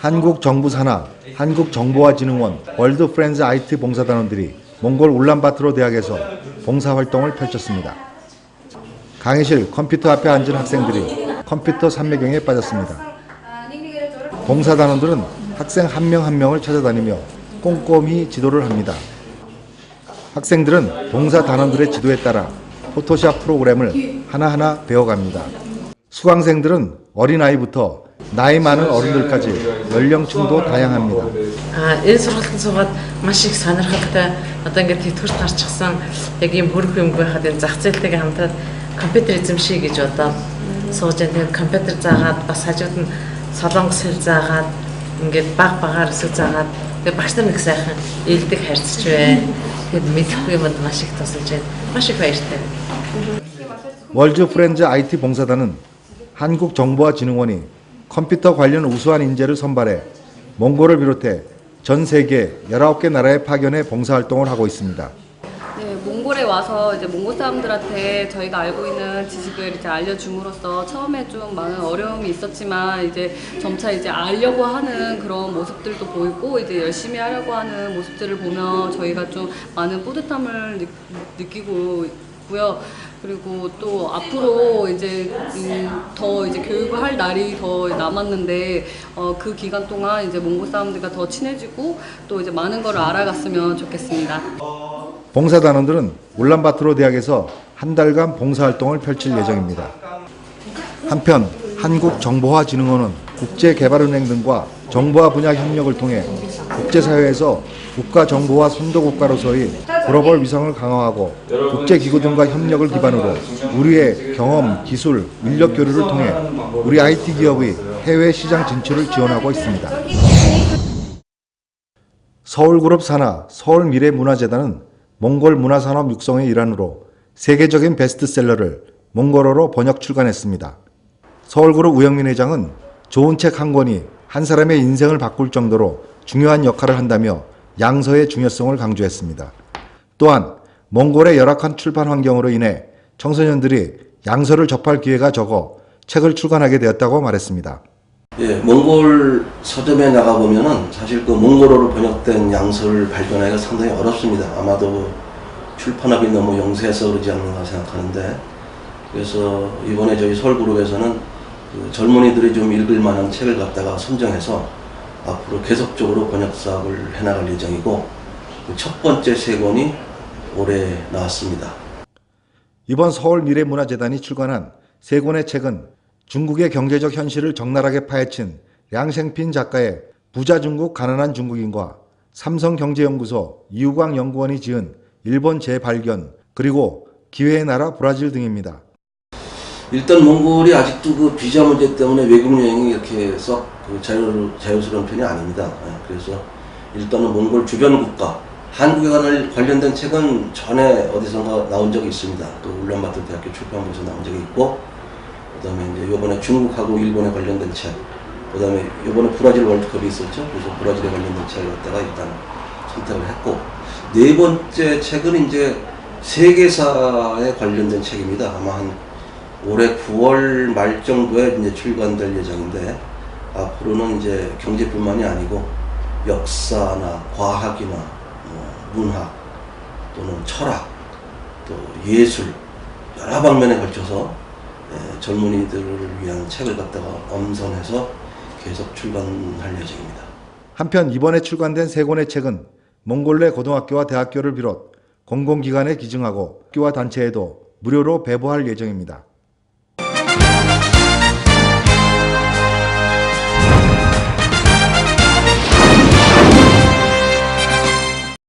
한국 정부 산하, 한국정보화진흥원, 월드 프렌즈 IT 봉사단원들이 몽골 울란바토르 대학에서 봉사활동을 펼쳤습니다. 강의실 컴퓨터 앞에 앉은 학생들이 컴퓨터 삼매경에 빠졌습니다. 봉사단원들은 학생 한 명한 명을 찾아다니며 꼼꼼히 지도를 합니다. 학생들은 봉사단원들의 지도에 따라 포토샵 프로그램을 하나하나 배워갑니다. 수강생들은 어린아이부터 나이 많은 어른들까지 연령층도 다양합니다. А энэ сургалтанд суугаад маш их сонирхолтой одоо ингээд тэтгэврт гарчихсан яг ийм хөрөх юм байхад энэ зах зээлтэйгээ хамтраад компьютер эзэмшиж гэж одоо сууж байгаа. Тэгээд компьютер заагаад бас хажууд нь солонгос хэл заагаад ингээд баг багаар өсөг заагаад тэгээд багш нар нэг сайхан элдэг харьцаж байна. Тэгээд мэдэхгүй юмд маш их тусалж байна. Маш их баяртай. 월드 프렌즈 IT 봉사단은 한국정보화진흥원이 컴퓨터 관련 우수한 인재를 선발해 몽골을 비롯해 전 세계 19개 나라에 파견해 봉사활동을 하고 있습니다. 네, 몽골에 와서 이제 몽골 사람들한테 저희가 알고 있는 지식을 이제 알려줌으로써 처음에 좀 많은 어려움이 있었지만 이제 점차 이제 알려고 하는 그런 모습들도 보이고 이제 열심히 하려고 하는 모습들을 보면 저희가 좀 많은 뿌듯함을 느, 느끼고 있고요. 그리고 또 앞으로 이제 음, 더 이제 교육을 할 날이 더 남았는데 어, 그 기간 동안 이제 몽골 사람들과 더 친해지고 또 이제 많은 걸 알아갔으면 좋겠습니다. 봉사단원들은 울란바토르 대학에서 한 달간 봉사활동을 펼칠 예정입니다. 한편 한국정보화진흥원은 국제개발은행 등과 정보화 분야 협력을 통해 국제사회에서 국가정보화 선도 국가로서의 글로벌 위상을 강화하고 국제기구 등과 협력을 기반으로 우리의 경험, 기술, 인력 교류를 통해 우리 IT 기업의 해외 시장 진출을 지원하고 있습니다. 서울그룹 산하 서울미래문화재단은 몽골 문화산업 육성의 일환으로 세계적인 베스트셀러를 몽골어로 번역 출간했습니다. 서울그룹 우영민 회장은 좋은 책 한 권이 한 사람의 인생을 바꿀 정도로 중요한 역할을 한다며 양서의 중요성을 강조했습니다. 또한 몽골의 열악한 출판 환경으로 인해 청소년들이 양서를 접할 기회가 적어 책을 출간하게 되었다고 말했습니다. 예, 몽골 서점에 나가 보면은 사실 그 몽골어로 번역된 양서를 발견하기가 상당히 어렵습니다. 아마도 출판업이 너무 영세해서 그러지 않는가 생각하는데 그래서 이번에 저희 서울 그룹에서는 그 젊은이들이 좀 읽을 만한 책을 갖다가 선정해서 앞으로 계속적으로 번역 사업을 해나갈 예정이고 그첫 번째 세 권이 올해 나왔습니다. 이번 서울 미래문화재단이 출간한 세 권의 책은 중국의 경제적 현실을 적나라하게 파헤친 량생핀 작가의 부자 중국 가난한 중국인과 삼성경제연구소 이우광 연구원이 지은 일본 재발견 그리고 기회의 나라 브라질 등입니다. 일단 몽골이 아직도 그 비자 문제 때문에 외국 여행이 이렇게 썩그 자유, 자유스러운 편이 아닙니다. 예, 그래서 일단은 몽골 주변 국가, 한국에 관한 관련된 책은 전에 어디선가 나온 적이 있습니다. 그 울란바토르 대학교 출판부에서 나온 적이 있고, 그 다음에 이제 요번에 중국하고 일본에 관련된 책, 그 다음에 요번에 브라질 월드컵이 있었죠. 그래서 브라질에 관련된 책을 갖다가 일단 선택을 했고, 네 번째 책은 이제 세계사에 관련된 책입니다. 아마 한 올해 9월 말 정도에 이제 출간될 예정인데 앞으로는 이제 경제뿐만이 아니고 역사나 과학이나 뭐 문학 또는 철학 또 예술 여러 방면에 걸쳐서 예, 젊은이들을 위한 책을 갖다가 엄선해서 계속 출간할 예정입니다. 한편 이번에 출간된 세 권의 책은 몽골 내 고등학교와 대학교를 비롯 공공기관에 기증하고 학교와 단체에도 무료로 배부할 예정입니다.